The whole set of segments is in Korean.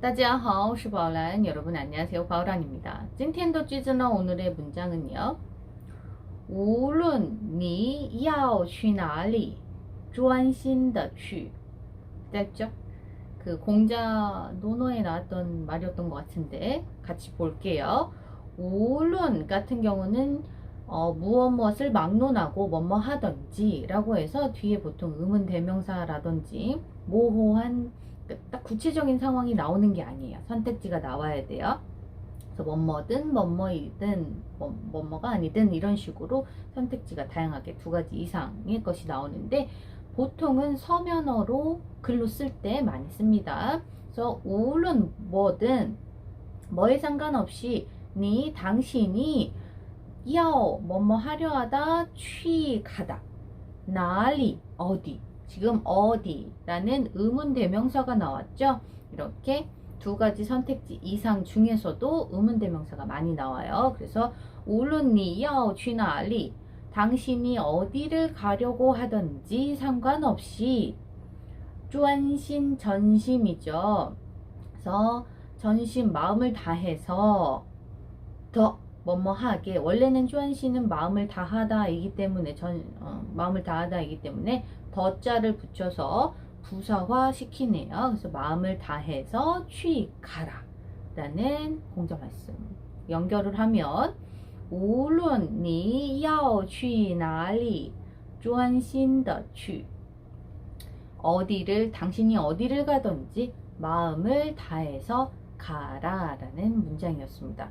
大家好,我是宝兰. 여러분 안녕하세요. 바오란입니다. 今天的句子呢, 오늘의 문장은요. 无论你要去哪里,专心的去. 됐죠? 그 공자 논어에 나왔던 말이었던 것 같은데 같이 볼게요. 无论 같은 경우는 어, 무엇 무엇을 막론하고 뭐뭐 하던지 라고 해서 뒤에 보통 의문 대명사라든지 모호한 그 딱 구체적인 상황이 나오는 게 아니에요. 선택지가 나와야 돼요. 그래서 뭐뭐든 뭐뭐이든 뭐, 뭐뭐가 아니든 이런 식으로 선택지가 다양하게 두 가지 이상의 것이 나오는데 보통은 서면어로 글로 쓸 때 많이 씁니다. 그래서 우론 뭐든 뭐에 상관없이 니 당신이 야 뭐뭐 하려 하다 취 가다 나리 어디 지금 어디라는 의문 대명사가 나왔죠. 이렇게 두 가지 선택지 이상 중에서도 의문 대명사가 많이 나와요. 그래서 우론니 야오 취나리 당신이 어디를 가려고 하든지 상관없이专신 전심이죠. 그래서 전심 마음을 다해서 더 뭐뭐하게 원래는 주안씨는 마음을 다하다이기 때문에 전 어, 마음을 다하다이기 때문에 더자를 붙여서 부사화 시키네요. 그래서 마음을 다해서 취가라 라는 공자 말씀 연결을 하면 无论你要去哪里专心的去 어디를 당신이 어디를 가든지 마음을 다해서 가라라는 문장이었습니다.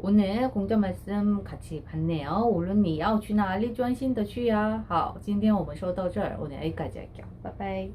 오늘 공전 말씀 같이 봤네요. 无论你要去哪里专心的去呀。好，今天我们说到这儿，我们 A까지 할게요. 拜拜。